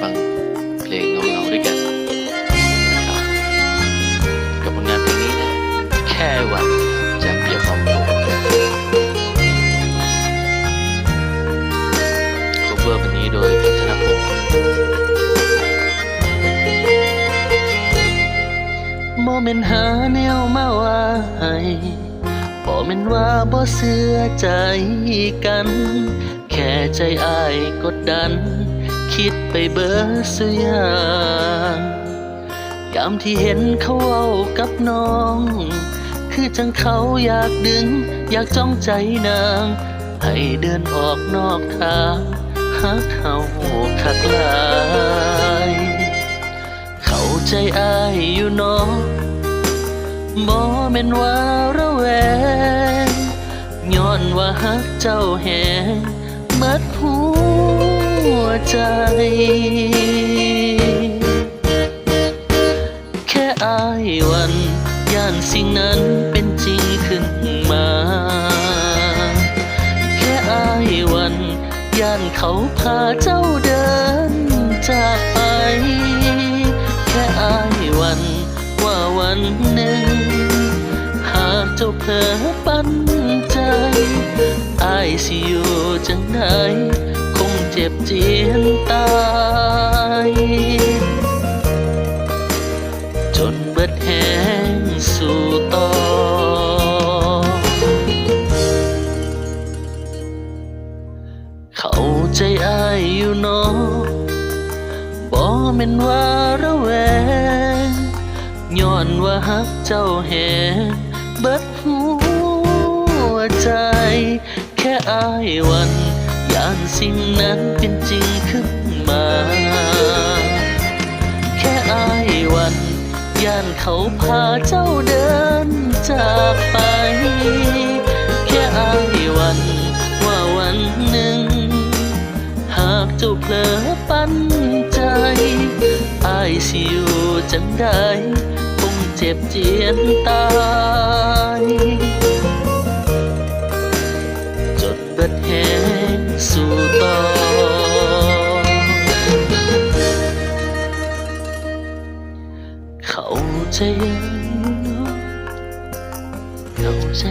ฟังเพลงเงาๆด้วยกันนะครับกับผลงานเพลงนี้นะ แค่วันจากเพียร์ฟอมโคเวอร์วันนี้โดยพัฒนพงศ์โมเมนหาแนวมาว่าให้บอเแม่นว่าบ่เสื้อใจกัน แค่ใจอายกดดัน คิดไปเบิดสุยางยามที่เห็นเขาเว้ากับน้อง คือจังเขาอยากดึง อยากจ้องใจนาง ให้เดินออกนอกทางหักเขาคักลาย เข้าใจอายอยู่น้องบ่แม่นว่าระแวงย้อนว่าฮักเจ้าแหงมัดหั วใจ แค่อายวันย่านสิ่งนั้นเป็นจริงขึ้นมา แค่อายวันย่านเขาพาเจ้าเดินจากไป แค่อายวันว่าวันหนึ่ง หากเจ้าเผลอปันใจอายสิอยู่จังใดคงเจ็บเจียนตาย จนเบิดแห้งสู่ต่อเข้าใจอายอยู่นอบ่แม่นว่าระแวงย้อนว่าฮักเจ้าแหงเบิดหัวใจ แค่อายวันานสิ่งนั้นเป็นจริงขึ้นมา แค่อายวันย่านเขาพาเจ้าเดินจากไป แค่อายวันว่าวันหนึ่ง หากเจ้าเผลอปันใจ อายสิอยู่จังได้คงเจ็บเจียนตาย จดเบิดแหง สู่ต่อเข้าใจเข้าใจ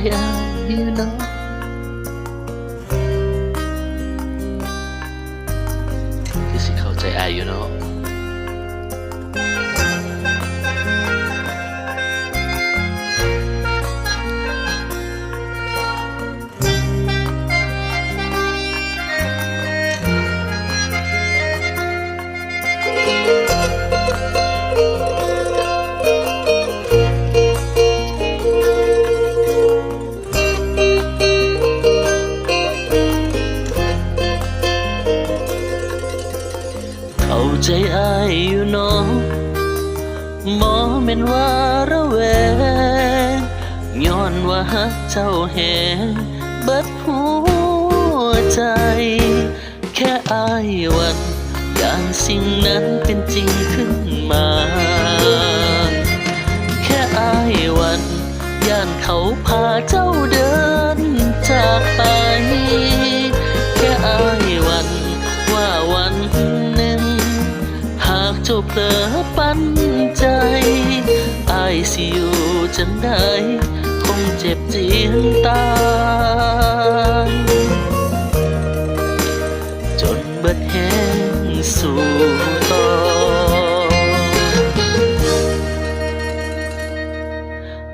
อาย อายอยู่น้องบ่แม่นว่าระแวงย้อนว่าฮักเจ้าแหงเบิดหัวใจ แค่อายวันย่านสิ่งนั้นเป็นจริงขึ้นมา แค่อายวันย่านเขาพาเจ้าเดินากเจ้าเผลอปันใจอายสิอยู่จังได้คงเจ็บเจียนตายจนเบิดแหงสู่ต่อ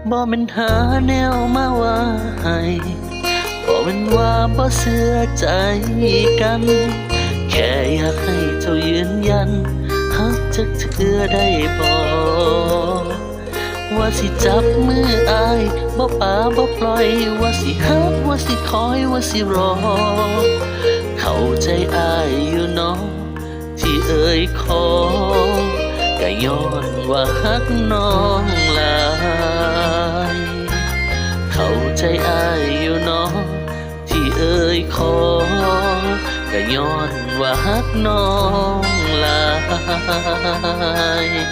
บ่แม่นหาแนวมาว่าให้บ่แม่นว่าบ่เชื่อใจกัน แค่อยากให้เจ้ายืนยัน จักเทื่อได้บ่ว่าสิจับมืออายบ่ป่าบ่ปล่อย ว่าสิฮักว่าสิคอยว่าสิรอ เข้าใจอายอยู่น้องที่เอ่ยขอก็ย้อนว่าฮักน้องลายเข้าใจอายอยู่น้องที่เอ่ยขอก็ย้อนว่าฮักน้องาย